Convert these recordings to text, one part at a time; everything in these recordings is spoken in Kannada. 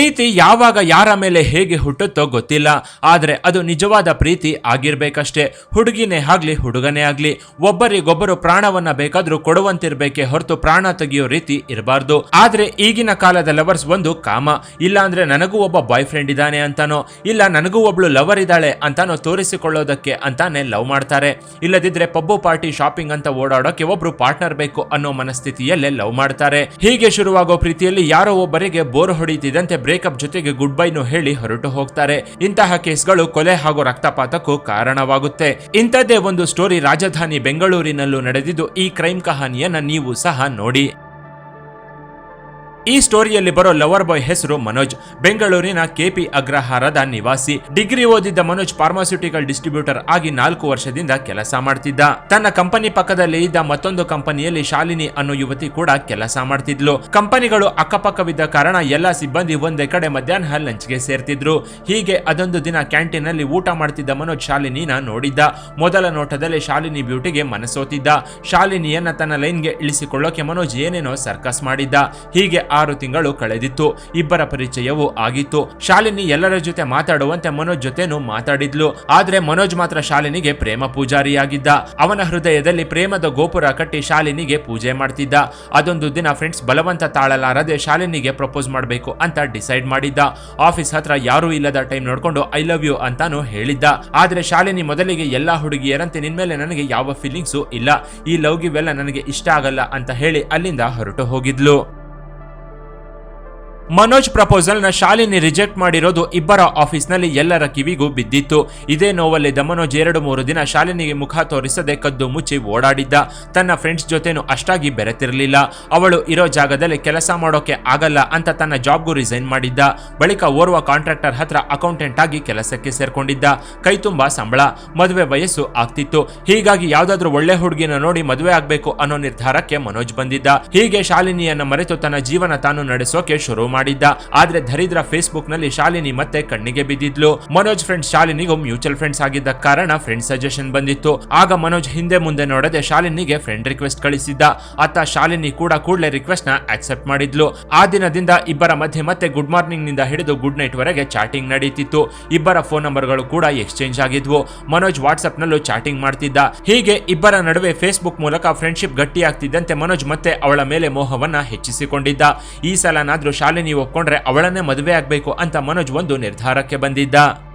ಪ್ರೀತಿ ಯಾವಾಗ ಯಾರ ಮೇಲೆ ಹೇಗೆ ಹುಟ್ಟುತ್ತೋ ಗೊತ್ತಿಲ್ಲ, ಆದರೆ ಅದು ನಿಜವಾದ ಪ್ರೀತಿ ಆಗಿರ್ಬೇಕಷ್ಟೇ. ಹುಡುಗಿನೇ ಆಗ್ಲಿ, ಹುಡುಗನೇ ಆಗ್ಲಿ, ಒಬ್ಬರಿಗೊಬ್ಬರು ಪ್ರಾಣವನ್ನ ಬೇಕಾದ್ರೂ ಕೊಡುವಂತಿರ್ಬೇಕೆ ಹೊರತು ಪ್ರಾಣ ತೆಗೆಯೋ ರೀತಿ ಇರಬಾರ್ದು. ಆದ್ರೆ ಈಗಿನ ಕಾಲದ ಲವರ್ಸ್ ಒಂದು ಕಾಮ. ಇಲ್ಲ ಅಂದ್ರೆ ನನಗೂ ಒಬ್ಬ ಬಾಯ್ ಫ್ರೆಂಡ್ ಇದ್ದಾನೆ ಅಂತಾನೋ, ಇಲ್ಲ ನನಗೂ ಒಬ್ಳು ಲವರ್ ಇದ್ದಾಳೆ ಅಂತಾನೋ ತೋರಿಸಿಕೊಳ್ಳೋದಕ್ಕೆ ಅಂತಾನೆ ಲವ್ ಮಾಡ್ತಾರೆ. ಇಲ್ಲದಿದ್ರೆ ಪಬ್ಬು ಪಾರ್ಟಿ ಶಾಪಿಂಗ್ ಅಂತ ಓಡಾಡೋಕೆ ಒಬ್ರು ಪಾರ್ಟ್ನರ್ ಬೇಕು ಅನ್ನೋ ಮನಸ್ಥಿತಿಯಲ್ಲೇ ಲವ್ ಮಾಡ್ತಾರೆ. ಹೀಗೆ ಶುರುವಾಗೋ ಪ್ರೀತಿಯಲ್ಲಿ ಯಾರೋ ಒಬ್ಬರಿಗೆ ಬೋರ್ ಹೊಡಿತಿದ್ದಂತೆ ಬ್ರೇಕಪ್ ಜೊತೆಗೆ ಗುಡ್ ಬೈನು ಹೇಳಿ ಹೊರಟು ಹೋಗ್ತಾರೆ. ಇಂತಹ ಕೇಸ್ಗಳು ಕೊಲೆ ಹಾಗೂ ರಕ್ತಪಾತಕ್ಕೂ ಕಾರಣವಾಗುತ್ತೆ. ಇಂಥದ್ದೇ ಒಂದು ಸ್ಟೋರಿ ರಾಜಧಾನಿ ಬೆಂಗಳೂರಿನಲ್ಲೂ ನಡೆದಿದ್ದು, ಈ ಕ್ರೈಮ್ ಕಹಾನಿಯನ್ನ ನೀವು ಸಹ ನೋಡಿ. ಈ ಸ್ಟೋರಿಯಲ್ಲಿ ಬರೋ ಲವರ್ ಬಾಯ್ ಹೆಸರು ಮನೋಜ್. ಬೆಂಗಳೂರಿನ ಕೆಪಿ ಅಗ್ರಹಾರದ ನಿವಾಸಿ. ಡಿಗ್ರಿ ಓದಿದ್ದ ಮನೋಜ್ ಫಾರ್ಮಾಸ್ಯೂಟಿಕಲ್ ಡಿಸ್ಟ್ರಿಬ್ಯೂಟರ್ ಆಗಿ ನಾಲ್ಕು ವರ್ಷದಿಂದ ಕೆಲಸ ಮಾಡ್ತಿದ್ದ. ತನ್ನ ಕಂಪನಿ ಪಕ್ಕದಲ್ಲಿ ಇದ್ದ ಮತ್ತೊಂದು ಕಂಪನಿಯಲ್ಲಿ ಶಾಲಿನಿ ಅನ್ನೋ ಯುವತಿ ಕೂಡ ಕೆಲಸ ಮಾಡ್ತಿದ್ಲು. ಕಂಪನಿಗಳು ಅಕ್ಕಪಕ್ಕವಿದ್ದ ಕಾರಣ ಎಲ್ಲ ಸಿಬ್ಬಂದಿ ಒಂದೇ ಕಡೆ ಮಧ್ಯಾಹ್ನ ಲಂಚ್ಗೆ ಸೇರ್ತಿದ್ರು. ಹೀಗೆ ಅದೊಂದು ದಿನ ಕ್ಯಾಂಟೀನ್ನಲ್ಲಿ ಊಟ ಮಾಡ್ತಿದ್ದ ಮನೋಜ್ ಶಾಲಿನಿನ ನೋಡಿದ್ದ. ಮೊದಲ ನೋಟದಲ್ಲಿ ಶಾಲಿನಿ ಬ್ಯೂಟಿಗೆ ಮನಸೋತಿದ್ದ. ಶಾಲಿನಿಯನ್ನ ತನ್ನ ಲೈನ್ಗೆ ಇಳಿಸಿಕೊಳ್ಳೋಕೆ ಮನೋಜ್ ಏನೇನೋ ಸರ್ಕಸ್ ಮಾಡಿದ್ದ. ಹೀಗೆ ಆರು ತಿಂಗಳು ಕಳೆದಿತ್ತು. ಇಬ್ಬರ ಪರಿಚಯವೂ ಆಗಿತ್ತು. ಶಾಲಿನಿ ಎಲ್ಲರ ಜೊತೆ ಮಾತಾಡುವಂತೆ ಮನೋಜ್ ಜೊತೆನೂ ಮಾತಾಡಿದ್ಲು. ಆದ್ರೆ ಮನೋಜ್ ಮಾತ್ರ ಶಾಲಿನಿಗೆ ಪ್ರೇಮ ಪೂಜಾರಿಯಾಗಿದ್ದ. ಅವನ ಹೃದಯದಲ್ಲಿ ಪ್ರೇಮದ ಗೋಪುರ ಕಟ್ಟಿ ಶಾಲಿನಿಗೆ ಪೂಜೆ ಮಾಡ್ತಿದ್ದ. ಅದೊಂದು ದಿನ ಫ್ರೆಂಡ್ಸ್ ಬಲವಂತ ತಾಳಲಾರದೆ ಶಾಲಿನಿಗೆ ಪ್ರಪೋಸ್ ಮಾಡಬೇಕು ಅಂತ ಡಿಸೈಡ್ ಮಾಡಿದ್ದ. ಆಫೀಸ್ ಹತ್ರ ಯಾರೂ ಇಲ್ಲದ ಟೈಮ್ ನೋಡ್ಕೊಂಡು ಐ ಲವ್ ಯು ಅಂತಾನು ಹೇಳಿದ್ದ. ಆದ್ರೆ ಶಾಲಿನಿ ಮೊದಲಿಗೆ ಎಲ್ಲಾ ಹುಡುಗಿಯರಂತೆ ನಿನ್ಮೇಲೆ ನನಗೆ ಯಾವ ಫೀಲಿಂಗ್ಸು ಇಲ್ಲ. ಈ ಲವ್ ಗಿವೆಲ್ಲ ನನಗೆ ಇಷ್ಟ ಆಗಲ್ಲ ಅಂತ ಹೇಳಿ ಅಲ್ಲಿಂದ ಹೊರಟು ಹೋಗಿದ್ಲು. ಮನೋಜ್ ಪ್ರಪೋಸಲ್ನ ಶಾಲಿನಿ ರಿಜೆಕ್ಟ್ ಮಾಡಿರೋದು ಇಬ್ಬರ ಆಫೀಸ್ನಲ್ಲಿ ಎಲ್ಲರ ಕಿವಿಗೂ ಬಿದ್ದಿತ್ತು. ಇದೇ ನೋವಲ್ಲಿ ಮನೋಜ್ ಎರಡು ಮೂರು ದಿನ ಶಾಲಿನಿಗೆ ಮುಖ ತೋರಿಸದೆ ಕದ್ದು ಮುಚ್ಚಿ ಓಡಾಡಿದ್ದ. ತನ್ನ ಫ್ರೆಂಡ್ಸ್ ಜೊತೆನೂ ಅಷ್ಟಾಗಿ ಬೆರೆತಿರಲಿಲ್ಲ. ಅವಳು ಇರೋ ಜಾಗದಲ್ಲಿ ಕೆಲಸ ಮಾಡೋಕೆ ಆಗಲ್ಲ ಅಂತ ತನ್ನ ಜಾಬ್ಗೂ ರಿಸೈನ್ ಮಾಡಿದ್ದ. ಬಳಿಕ ಓರ್ವ ಕಾಂಟ್ರಾಕ್ಟರ್ ಹತ್ರ ಅಕೌಂಟೆಂಟ್ ಆಗಿ ಕೆಲಸಕ್ಕೆ ಸೇರ್ಕೊಂಡಿದ್ದ. ಕೈ ತುಂಬಾ ಸಂಬಳ, ಮದುವೆ ವಯಸ್ಸು ಆಗ್ತಿತ್ತು. ಹೀಗಾಗಿ ಯಾವ್ದಾದ್ರೂ ಒಳ್ಳೆ ಹುಡುಗಿನ ನೋಡಿ ಮದುವೆ ಆಗ್ಬೇಕು ಅನ್ನೋ ನಿರ್ಧಾರಕ್ಕೆ ಮನೋಜ್ ಬಂದಿದ್ದ. ಹೀಗೆ ಶಾಲಿನಿಯನ್ನ ಮರೆತು ತನ್ನ ಜೀವನ ತಾನು ನಡೆಸೋಕೆ ಶುರು ಮಾಡಿದ್ದ. ಆದ್ರೆ ದರಿದ್ರ ಫೇಸ್ಬುಕ್ನಲ್ಲಿ ಶಾಲಿನಿ ಮತ್ತೆ ಕಣ್ಣಿಗೆ ಬಿದ್ದಿದ್ಲು. ಮನೋಜ್ ಫ್ರೆಂಡ್ ಶಾಲಿನಿಗೂ ಮ್ಯೂಚುವಲ್ ಫ್ರೆಂಡ್ಸ್ ಆಗಿದ್ದ ಕಾರಣ ಫ್ರೆಂಡ್ ಸಜೆಷನ್ ಬಂದಿತ್ತು. ಆಗ ಮನೋಜ್ ಹಿಂದೆ ಮುಂದೆ ನೋಡದೆ ಶಾಲಿನಿಗೆ ಫ್ರೆಂಡ್ ರಿಕ್ವೆಸ್ಟ್ ಕಳಿಸಿದ್ದ. ಅತ್ತ ಶಾಲಿನಿ ಕೂಡ ಕೂಡಲೇ ರಿಕ್ವೆಸ್ಟ್ನ ಆಕ್ಸೆಪ್ಟ್ ಮಾಡಿದ್ಲು. ಆ ದಿನದಿಂದ ಇಬ್ಬರ ಮಧ್ಯೆ ಮತ್ತೆ ಗುಡ್ ಮಾರ್ನಿಂಗ್ನಿಂದ ಹಿಡಿದು ಗುಡ್ ನೈಟ್ ವರೆಗೆ ಚಾಟಿಂಗ್ ನಡೀತಿತ್ತು. ಇಬ್ಬರ ಫೋನ್ ನಂಬರ್ಗಳು ಕೂಡ ಎಕ್ಸ್ಚೇಂಜ್ ಆಗಿದ್ವು. ಮನೋಜ್ ವಾಟ್ಸ್ಆಪ್ ನಲ್ಲೂ ಚಾಟಿಂಗ್ ಮಾಡ್ತಿದ್ದ. ಹೀಗೆ ಇಬ್ಬರ ನಡುವೆ ಫೇಸ್ಬುಕ್ ಮೂಲಕ ಫ್ರೆಂಡ್ಶಿಪ್ ಗಟ್ಟಿಯಾಗ್ತಿದ್ದಂತೆ ಮನೋಜ್ ಮತ್ತೆ ಅವಳ ಮೇಲೆ ಮೋಹವನ್ನ ಹೆಚ್ಚಿಸಿಕೊಂಡಿದ್ದ. ಈ ಸಲನಾದ್ರೂ ಶಾಲಿನಿ ಒಪ್ಕೊಂಡ್ರೆ ಅವಳನ್ನೇ ಮದುವೆ ಆಗ್ಬೇಕು ಅಂತ ಮನೋಜ್ ಒಂದು ನಿರ್ಧಾರಕ್ಕೆ ಬಂದಿದ್ದ.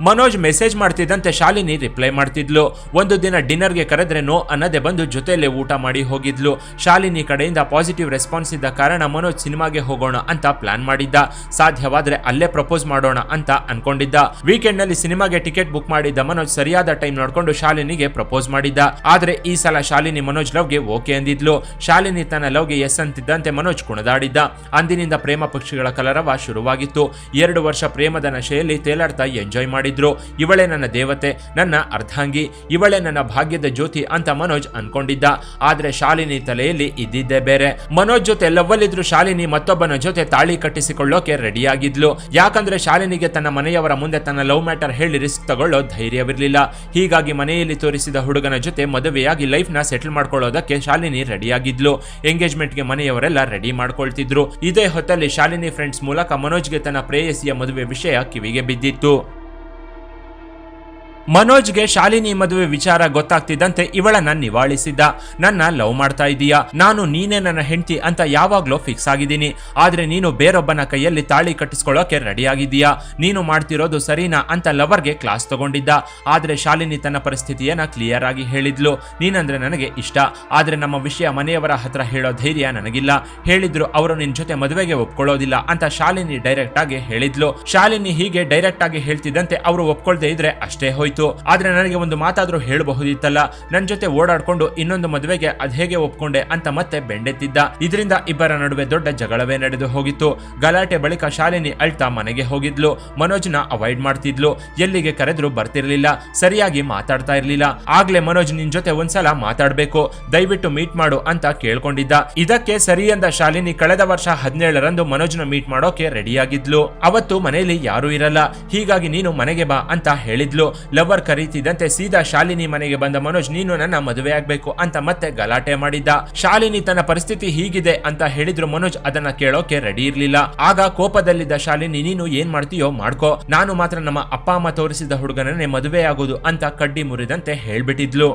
ಮನೋಜ್ ಮೆಸೇಜ್ ಮಾಡ್ತಿದ್ದಂತೆ ಶಾಲಿನಿ ರಿಪ್ಲೈ ಮಾಡ್ತಿದ್ಲು. ಒಂದು ದಿನ ಡಿನ್ನರ್ಗೆ ಕರೆದ್ರೆ ನೋ ಅನ್ನದೆ ಬಂದು ಜೊತೆಯಲ್ಲೇ ಊಟ ಮಾಡಿ ಹೋಗಿದ್ಲು. ಶಾಲಿನಿ ಕಡೆಯಿಂದ ಪಾಸಿಟಿವ್ ರೆಸ್ಪಾನ್ಸ್ ಇದ್ದ ಕಾರಣ ಮನೋಜ್ ಸಿನಿಮಾಗೆ ಹೋಗೋಣ ಅಂತ ಪ್ಲಾನ್ ಮಾಡಿದ್ದ. ಸಾಧ್ಯವಾದ್ರೆ ಅಲ್ಲೇ ಪ್ರಪೋಸ್ ಮಾಡೋಣ ಅಂತ ಅನ್ಕೊಂಡಿದ್ದ. ವೀಕೆಂಡ್ನಲ್ಲಿ ಸಿನಿಮಾಗೆ ಟಿಕೆಟ್ ಬುಕ್ ಮಾಡಿದ್ದ ಮನೋಜ್ ಸರಿಯಾದ ಟೈಮ್ ನೋಡ್ಕೊಂಡು ಶಾಲಿನಿಗೆ ಪ್ರಪೋಸ್ ಮಾಡಿದ್ದ. ಆದ್ರೆ ಈ ಸಲ ಶಾಲಿನಿ ಮನೋಜ್ ಲವ್ಗೆ ಓಕೆ ಅಂದಿದ್ಲು. ಶಾಲಿನಿ ತನ್ನ ಲವ್ಗೆ ಎಸ್ ಅಂತಿದ್ದಂತೆ ಮನೋಜ್ ಕುಣದಾಡಿದ್ದ. ಅಂದಿನಿಂದ ಪ್ರೇಮ ಪಕ್ಷಿಗಳ ಕಲರವ ಶುರುವಾಗಿತ್ತು. ಎರಡು ವರ್ಷ ಪ್ರೇಮದ ನಶೆಯಲ್ಲಿ ತೇಲಾಡ್ತಾ ಎಂಜಾಯ್ ಮಾಡಿದ್ರು ಇವಳೇ ನನ್ನ ದೇವತೆ, ನನ್ನ ಅರ್ಧಾಂಗಿ, ಇವಳೇ ನನ್ನ ಭಾಗ್ಯದ ಜ್ಯೋತಿ ಅಂತ ಮನೋಜ್ ಅನ್ಕೊಂಡಿದ್ದ. ಆದ್ರೆ ಶಾಲಿನಿ ತಲೆಯಲ್ಲಿ ಇದ್ದಿದ್ದೇ ಬೇರೆ. ಮನೋಜ್ ಜೊತೆ ಲವ್ವಲ್ಲಿದ್ರು ಶಾಲಿನಿ ಮತ್ತೊಬ್ಬನ ಜೊತೆ ತಾಳಿ ಕಟ್ಟಿಸಿಕೊಳ್ಳೋಕೆ ರೆಡಿಯಾಗಿದ್ಲು. ಯಾಕಂದ್ರೆ ಶಾಲಿನಿಗೆ ತನ್ನ ಮನೆಯವರ ಮುಂದೆ ತನ್ನ ಲವ್ ಮ್ಯಾಟರ್ ಹೇಳಿ ರಿಸ್ಕ್ ತಗೊಳ್ಳೋ ಧೈರ್ಯವಿರಲಿಲ್ಲ. ಹೀಗಾಗಿ ಮನೆಯಲ್ಲಿ ತೋರಿಸಿದ ಹುಡುಗನ ಜೊತೆ ಮದುವೆಯಾಗಿ ಲೈಫ್ನ ಸೆಟಲ್ ಮಾಡ್ಕೊಳ್ಳೋದಕ್ಕೆ ಶಾಲಿನಿ ರೆಡಿಯಾಗಿದ್ಲು. ಎಂಗೇಜ್ಮೆಂಟ್ಗೆ ಮನೆಯವರೆಲ್ಲ ರೆಡಿ ಮಾಡ್ಕೊಳ್ತಿದ್ರು. ಇದೇ ಹೊತ್ತಲ್ಲಿ ಶಾಲಿನಿ ಫ್ರೆಂಡ್ಸ್ ಮೂಲಕ ಮನೋಜ್ಗೆ ತನ್ನ ಪ್ರೇಯಸಿಯ ಮದುವೆ ವಿಷಯ ಕಿವಿಗೆ ಬಿದ್ದಿತ್ತು. ಮನೋಜ್ಗೆ ಶಾಲಿನಿ ಮದುವೆ ವಿಚಾರ ಗೊತ್ತಾಗ್ತಿದ್ದಂತೆ ಇವಳನ್ನ ನಿವಾಳಿಸಿದ್ದ. ನನ್ನ ಲವ್ ಮಾಡ್ತಾ ಇದೀಯಾ? ನಾನು ನೀನೇ ನನ್ನ ಹೆಂಡತಿ ಅಂತ ಯಾವಾಗ್ಲೂ ಫಿಕ್ಸ್ ಆಗಿದ್ದೀನಿ. ಆದ್ರೆ ನೀನು ಬೇರೊಬ್ಬನ ಕೈಯಲ್ಲಿ ತಾಳಿ ಕಟ್ಟಿಸ್ಕೊಳ್ಳೋಕೆ ರೆಡಿ ಆಗಿದೀಯಾ ನೀನು ಮಾಡ್ತಿರೋದು ಸರಿನಾ ಅಂತ ಲವರ್ಗೆ ಕ್ಲಾಸ್ ತಗೊಂಡಿದ್ದ. ಆದ್ರೆ ಶಾಲಿನಿ ತನ್ನ ಪರಿಸ್ಥಿತಿಯನ್ನ ಕ್ಲಿಯರ್ ಆಗಿ ಹೇಳಿದ್ಲು. ನೀನಂದ್ರೆ ನನಗೆ ಇಷ್ಟ. ಆದ್ರೆ ನಮ್ಮ ವಿಷಯ ಮನೆಯವರ ಹತ್ರ ಹೇಳೋ ಧೈರ್ಯ ನನಗಿಲ್ಲ. ಹೇಳಿದ್ರು ಅವರು ನಿನ್ ಜೊತೆ ಮದುವೆಗೆ ಒಪ್ಕೊಳ್ಳೋದಿಲ್ಲ ಅಂತ ಶಾಲಿನಿ ಡೈರೆಕ್ಟ್ ಆಗಿ ಹೇಳಿದ್ಲು. ಶಾಲಿನಿ ಹೀಗೆ ಡೈರೆಕ್ಟ್ ಆಗಿ ಹೇಳ್ತಿದ್ದಂತೆ ಅವರು ಒಪ್ಕೊಳ್ದೇ ಇದ್ರೆ ಅಷ್ಟೇ ಹೋಯ್ತು. ಆದ್ರೆ ನನಗೆ ಒಂದು ಮಾತಾದ್ರೂ ಹೇಳಬಹುದಿತ್ತಲ್ಲ. ನನ್ ಜೊತೆ ಓಡಾಡ್ಕೊಂಡು ಇನ್ನೊಂದು ಮದುವೆಗೆ ಅದ್ ಹೇಗೆ ಒಪ್ಕೊಂಡೆ ಅಂತ ಮತ್ತೆ ಬೆಂಡೆತ್ತಿದ್ದ. ಇದರಿಂದ ಇಬ್ಬರ ನಡುವೆ ದೊಡ್ಡ ಜಗಳವೇ ನಡೆದು ಹೋಗಿತ್ತು. ಗಲಾಟೆ ಬಳಿಕ ಶಾಲಿನಿ ಅಳ್ತಾ ಮನೆಗೆ ಹೋಗಿದ್ಲು. ಮನೋಜ್ನ ಅವಾಯ್ಡ್ ಮಾಡ್ತಿದ್ಲು. ಎಲ್ಲಿಗೆ ಕರೆದ್ರು ಬರ್ತಿರ್ಲಿಲ್ಲ. ಸರಿಯಾಗಿ ಮಾತಾಡ್ತಾ ಇರ್ಲಿಲ್ಲ. ಆಗ್ಲೇ ಮನೋಜ್ ನಿನ್ ಜೊತೆ ಒಂದ್ಸಲ ಮಾತಾಡ್ಬೇಕು. ದಯವಿಟ್ಟು ಮೀಟ್ ಮಾಡು ಅಂತ ಕೇಳ್ಕೊಂಡಿದ್ದ. ಇದಕ್ಕೆ ಸರಿ ಅಂದ ಶಾಲಿನಿ ಕಳೆದ ವರ್ಷ ಹದಿನೇಳರಂದು ಮನೋಜ್ನ ಮೀಟ್ ಮಾಡೋಕೆ ರೆಡಿಯಾಗಿದ್ಲು ಅವತ್ತು ಮನೆಯಲ್ಲಿ ಯಾರೂ ಇರಲ್ಲ. ಹೀಗಾಗಿ ನೀನು ಮನೆಗೆ ಬಾ ಅಂತ ಹೇಳಿದ್ಲು. ಲವರ್ ಕರೀತಿದ್ದಂತೆ ಸೀದಾ ಶಾಲಿನಿ ಮನೆಗೆ ಬಂದ ಮನೋಜ್, ನೀನು ನನ್ನ ಮದುವೆ ಆಗ್ಬೇಕು ಅಂತ ಮತ್ತೆ ಗಲಾಟೆ ಮಾಡಿದ್ದ. ಶಾಲಿನಿ ತನ್ನ ಪರಿಸ್ಥಿತಿ ಹೀಗಿದೆ ಅಂತ ಹೇಳಿದ್ರು ಮನೋಜ್, ಅದನ್ನ ಕೇಳೋಕೆ ರೆಡಿ ಇರ್ಲಿಲ್ಲ. ಆಗ ಕೋಪದಲ್ಲಿದ್ದ ಶಾಲಿನಿ, ನೀನು ಏನ್ ಮಾಡ್ತೀಯೋ ಮಾಡ್ಕೋ. ನಾನು ಮಾತ್ರ ನಮ್ಮ ಅಪ್ಪ ಅಮ್ಮ ತೋರಿಸಿದ ಹುಡುಗನನ್ನೇ ಮದುವೆ ಆಗೋದು ಅಂತ ಕಡ್ಡಿ ಮುರಿದಂತೆ ಹೇಳ್ಬಿಟ್ಟಿದ್ಲು.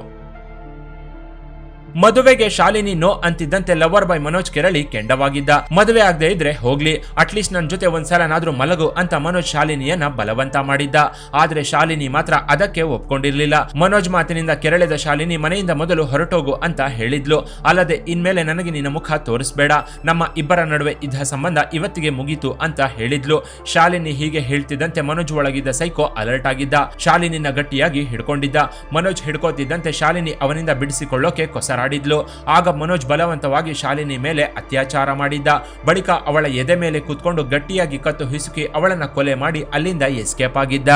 ಮದುವೆಗೆ ಶಾಲಿನಿ ನೋ ಅಂತಿದ್ದಂತೆ ಲವರ್ ಬಾಯ್ ಮನೋಜ್ ಕೆರಳಿ ಕೆಂಡವಾಗಿದ್ದ. ಮದುವೆ ಆಗದೆ ಇದ್ರೆ ಹೋಗ್ಲಿ ಅಟ್ಲೀಸ್ಟ್ ನನ್ನ ಜೊತೆ ಒಂದ್ಸಲನಾದ್ರೂ ಮಲಗು ಅಂತ ಮನೋಜ್ ಶಾಲಿನಿಯನ್ನ ಬಲವಂತ ಮಾಡಿದ್ದ. ಆದ್ರೆ ಶಾಲಿನಿ ಮಾತ್ರ ಅದಕ್ಕೆ ಒಪ್ಕೊಂಡಿರ್ಲಿಲ್ಲ. ಮನೋಜ್ ಮಾತಿನಿಂದ ಕೆರಳಿದ ಶಾಲಿನಿ ಮನೆಯಿಂದ ಮೊದಲು ಹೊರಟೋಗು ಅಂತ ಹೇಳಿದ್ಲು. ಅಲ್ಲದೆ ಇನ್ಮೇಲೆ ನನಗೆ ನಿನ್ನ ಮುಖ ತೋರಿಸ್ಬೇಡ. ನಮ್ಮ ಇಬ್ಬರ ನಡುವೆ ಇದ್ದ ಸಂಬಂಧ ಇವತ್ತಿಗೆ ಮುಗೀತು ಅಂತ ಹೇಳಿದ್ಲು. ಶಾಲಿನಿ ಹೀಗೆ ಹೇಳ್ತಿದ್ದಂತೆ ಮನೋಜ್ ಒಳಗಿದ್ದ ಸೈಕೋ ಅಲರ್ಟ್ ಆಗಿದ್ದ. ಶಾಲಿನಿನ ಗಟ್ಟಿಯಾಗಿ ಹಿಡ್ಕೊಂಡಿದ್ದ. ಮನೋಜ್ ಹಿಡ್ಕೋತಿದ್ದಂತೆ ಶಾಲಿನಿ ಅವನಿಂದ ಬಿಡಿಸಿಕೊಳ್ಳೋಕೆ ಕೊಸರಾಡಿದ್ಲು ಆಗ ಮನೋಜ್ ಬಲವಂತವಾಗಿ ಶಾಲಿನಿ ಮೇಲೆ ಅತ್ಯಾಚಾರ ಮಾಡಿದ್ದ. ಬಳಿಕ ಅವಳ ಎದೆ ಮೇಲೆ ಕೂತ್ಕೊಂಡು ಗಟ್ಟಿಯಾಗಿ ಕತ್ತು ಹಿಸುಕಿ ಅವಳನ್ನ ಕೊಲೆ ಮಾಡಿ ಅಲ್ಲಿಂದ ಎಸ್ಕೇಪ್ ಆಗಿದ್ದ.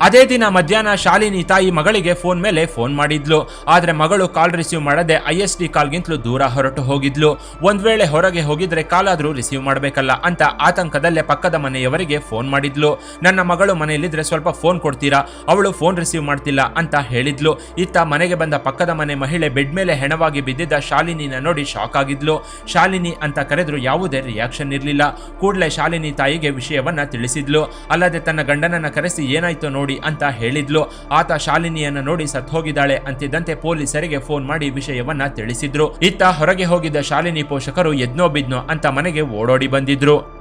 ಅದೇ ದಿನ ಮಧ್ಯಾಹ್ನ ಶಾಲಿನಿ ತಾಯಿ ಮಗಳಿಗೆ ಫೋನ್ ಮೇಲೆ ಫೋನ್ ಮಾಡಿದ್ಲು. ಆದ್ರೆ ಮಗಳು ಕಾಲ್ ರಿಸೀವ್ ಮಾಡದೆ ಐ ಎಸ್ ಡಿ ಕಾಲ್ಗಿಂತಲೂ ದೂರ ಹೊರಟು ಹೋಗಿದ್ಲು. ಒಂದ್ ವೇಳೆ ಹೊರಗೆ ಹೋಗಿದ್ರೆ ಕಾಲಾದರೂ ರಿಸೀವ್ ಮಾಡಬೇಕಲ್ಲ ಅಂತ ಆತಂಕದಲ್ಲೇ ಪಕ್ಕದ ಮನೆಯವರಿಗೆ ಫೋನ್ ಮಾಡಿದ್ಲು. ನನ್ನ ಮಗಳು ಮನೆಯಲ್ಲಿದ್ರೆ ಸ್ವಲ್ಪ ಫೋನ್ ಕೊಡ್ತೀರಾ? ಅವಳು ಫೋನ್ ರಿಸೀವ್ ಮಾಡ್ತಿಲ್ಲ ಅಂತ ಹೇಳಿದ್ಲು. ಇತ್ತ ಮನೆಗೆ ಬಂದ ಪಕ್ಕದ ಮನೆ ಮಹಿಳೆ ಬೆಡ್ ಮೇಲೆ ಹೆಣವಾಗಿ ಬಿದ್ದಿದ್ದ ಶಾಲಿನಿನ ನೋಡಿ ಶಾಕ್ ಆಗಿದ್ಲು. ಶಾಲಿನಿ ಅಂತ ಕರೆದ್ರು ಯಾವುದೇ ರಿಯಾಕ್ಷನ್ ಇರಲಿಲ್ಲ. ಕೂಡಲೇ ಶಾಲಿನಿ ತಾಯಿಗೆ ವಿಷಯವನ್ನ ತಿಳಿಸಿದ್ಲು. ಅಲ್ಲದೆ ತನ್ನ ಗಂಡನನ್ನ ಕರೆಸಿ ಏನಾಯ್ತು ನೋಡಿ ಅಂತ ಹೇಳಿದ್ಲು. ಆತ ಶಾಲಿನಿಯನ್ನ ನೋಡಿ ಸತ್ ಹೋಗಿದ್ದಾಳೆ ಅಂತಿದ್ದಂತೆ ಪೊಲೀಸರಿಗೆ ಫೋನ್ ಮಾಡಿ ವಿಷಯವನ್ನ ತಿಳಿಸಿದ್ರು. ಇತ್ತ ಹೊರಗೆ ಹೋಗಿದ್ದ ಶಾಲಿನಿ ಪೋಷಕರು ಎದ್ನೋ ಬಿದ್ನೋ ಅಂತ ಮನೆಗೆ ಓಡೋಡಿ ಬಂದಿದ್ರು.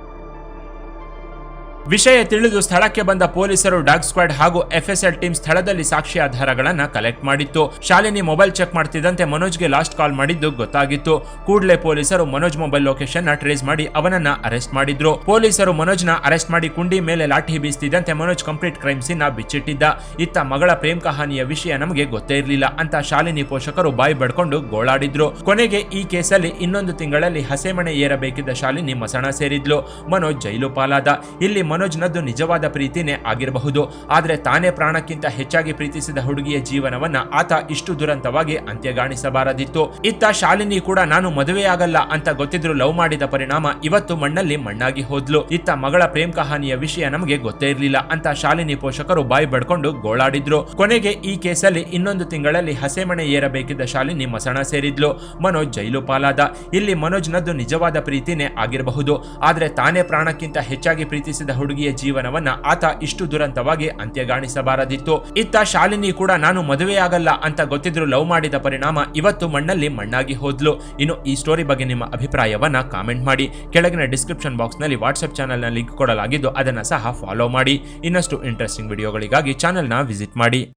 ವಿಷಯ ತಿಳಿದು ಸ್ಥಳಕ್ಕೆ ಬಂದ ಪೊಲೀಸರು ಡಾಗ್ ಸ್ಕ್ವಾಡ್ ಹಾಗೂ ಎಫ್ಎಸ್ಎಲ್ ಟೀಮ್ ಸ್ಥಳದಲ್ಲಿ ಸಾಕ್ಷಿ ಆಧಾರಗಳನ್ನ ಕಲೆಕ್ಟ್ ಮಾಡಿತ್ತು. ಶಾಲಿನಿ ಮೊಬೈಲ್ ಚೆಕ್ ಮಾಡ್ತಿದ್ದಂತೆ ಮನೋಜ್ಗೆ ಲಾಸ್ಟ್ ಕಾಲ್ ಮಾಡಿದ್ದು ಗೊತ್ತಾಗಿತ್ತು. ಕೂಡಲೇ ಪೊಲೀಸರು ಮನೋಜ್ ಮೊಬೈಲ್ ಲೊಕೇಶನ್ನ ಟ್ರೇಸ್ ಮಾಡಿ ಅವನನ್ನ ಅರೆಸ್ಟ್ ಮಾಡಿದ್ರು. ಪೊಲೀಸರು ಮನೋಜ್ನ ಅರೆಸ್ಟ್ ಮಾಡಿ ಕುಂಡಿ ಮೇಲೆ ಲಾಠಿ ಬೀಸ್ತಿದ್ದಂತೆ ಮನೋಜ್ ಕಂಪ್ಲೀಟ್ ಕ್ರೈಮ್ ಸೀನ್ ಬಿಚ್ಚಿಟ್ಟಿದ್ದ. ಇತ್ತ ಮಗಳ ಪ್ರೇಮ್ ಕಹಾನಿಯ ವಿಷಯ ನಮಗೆ ಗೊತ್ತೇ ಇರಲಿಲ್ಲ ಅಂತ ಶಾಲಿನಿ ಪೋಷಕರು ಬಾಯಿ ಬಡ್ಕೊಂಡು ಗೋಳಾಡಿದ್ರು. ಕೊನೆಗೆ ಈ ಕೇಸಲ್ಲಿ ಇನ್ನೊಂದು ತಿಂಗಳಲ್ಲಿ ಹಸೆಮಣೆ ಏರಬೇಕಿದ್ದ ಶಾಲಿನಿ ಮಸಣ ಸೇರಿದ್ಲು. ಮನೋಜ್ ಜೈಲು ಪಾಲಾದ. ಇಲ್ಲಿ ಮನೋಜ್ನದ್ದು ನಿಜವಾದ ಪ್ರೀತಿನೇ ಆಗಿರಬಹುದು. ಆದರೆ ತಾನೇ ಪ್ರಾಣಕ್ಕಿಂತ ಹೆಚ್ಚಾಗಿ ಪ್ರೀತಿಸಿದ ಹುಡುಗಿಯ ಜೀವನವನ್ನ ಆತ ಇಷ್ಟು ದುರಂತವಾಗಿ ಅಂತ್ಯಗಾಣಿಸಬಾರದಿತ್ತು. ಇತ್ತ ಶಾಲಿನಿ ಕೂಡ ನಾನು ಮದುವೆಯಾಗಲ್ಲ ಅಂತ ಗೊತ್ತಿದ್ರು ಲವ್ ಮಾಡಿದ ಪರಿಣಾಮ ಇವತ್ತು ಮಣ್ಣಲ್ಲಿ ಮಣ್ಣಾಗಿ ಹೋದ್ಲು. ಇತ್ತ ಮಗಳ ಪ್ರೇಮ್ ಕಹಾನಿಯ ವಿಷಯ ನಮಗೆ ಗೊತ್ತೇ ಇರಲಿಲ್ಲ ಅಂತ ಶಾಲಿನಿ ಪೋಷಕರು ಬಾಯಿ ಬಡ್ಕೊಂಡು ಗೋಳಾಡಿದ್ರು. ಕೊನೆಗೆ ಈ ಕೇಸಲ್ಲಿ ಇನ್ನೊಂದು ತಿಂಗಳಲ್ಲಿ ಹಸೆಮಣೆ ಏರಬೇಕಿದ್ದ ಶಾಲಿನಿ ಮಸಣ ಸೇರಿದ್ಲು. ಮನೋಜ್ ಜೈಲು ಪಾಲಾದ. ಇಲ್ಲಿ ಮನೋಜ್ನದ್ದು ನಿಜವಾದ ಪ್ರೀತಿನೇ ಆಗಿರಬಹುದು. ಆದ್ರೆ ತಾನೇ ಪ್ರಾಣಕ್ಕಿಂತ ಹೆಚ್ಚಾಗಿ ಪ್ರೀತಿಸಿದ ಹುಡುಗಿಯ ಜೀವನವನ್ನ ಆತ ಇಷ್ಟು ದುರಂತವಾಗಿ ಅಂತ್ಯಗಾಣಿಸಬಾರದಿತ್ತು. ಇತ್ತ ಶಾಲಿನಿ ಕೂಡ ನಾನು ಮದುವೆಯಾಗಲ್ಲ ಅಂತ ಗೊತ್ತಿದ್ರು ಲವ್ ಮಾಡಿದ ಪರಿಣಾಮ ಇವತ್ತು ಮಣ್ಣಲ್ಲಿ ಮಣ್ಣಾಗಿ ಹೋದ್ಲು. ಇನ್ನು ಈ ಸ್ಟೋರಿ ಬಗ್ಗೆ ನಿಮ್ಮ ಅಭಿಪ್ರಾಯವನ್ನ ಕಾಮೆಂಟ್ ಮಾಡಿ. ಕೆಳಗಿನ ಡಿಸ್ಕ್ರಿಪ್ಷನ್ ಬಾಕ್ಸ್ನಲ್ಲಿ ವಾಟ್ಸ್ಆಪ್ ಚಾನಲ್ನ ಲಿಂಕ್ ಕೊಡಲಾಗಿದ್ದು ಅದನ್ನ ಸಹ ಫಾಲೋ ಮಾಡಿ. ಇನ್ನಷ್ಟು ಇಂಟ್ರೆಸ್ಟಿಂಗ್ ವಿಡಿಯೋಗಳಿಗಾಗಿ ಚಾನೆಲ್ನ ವಿಸಿಟ್ ಮಾಡಿ.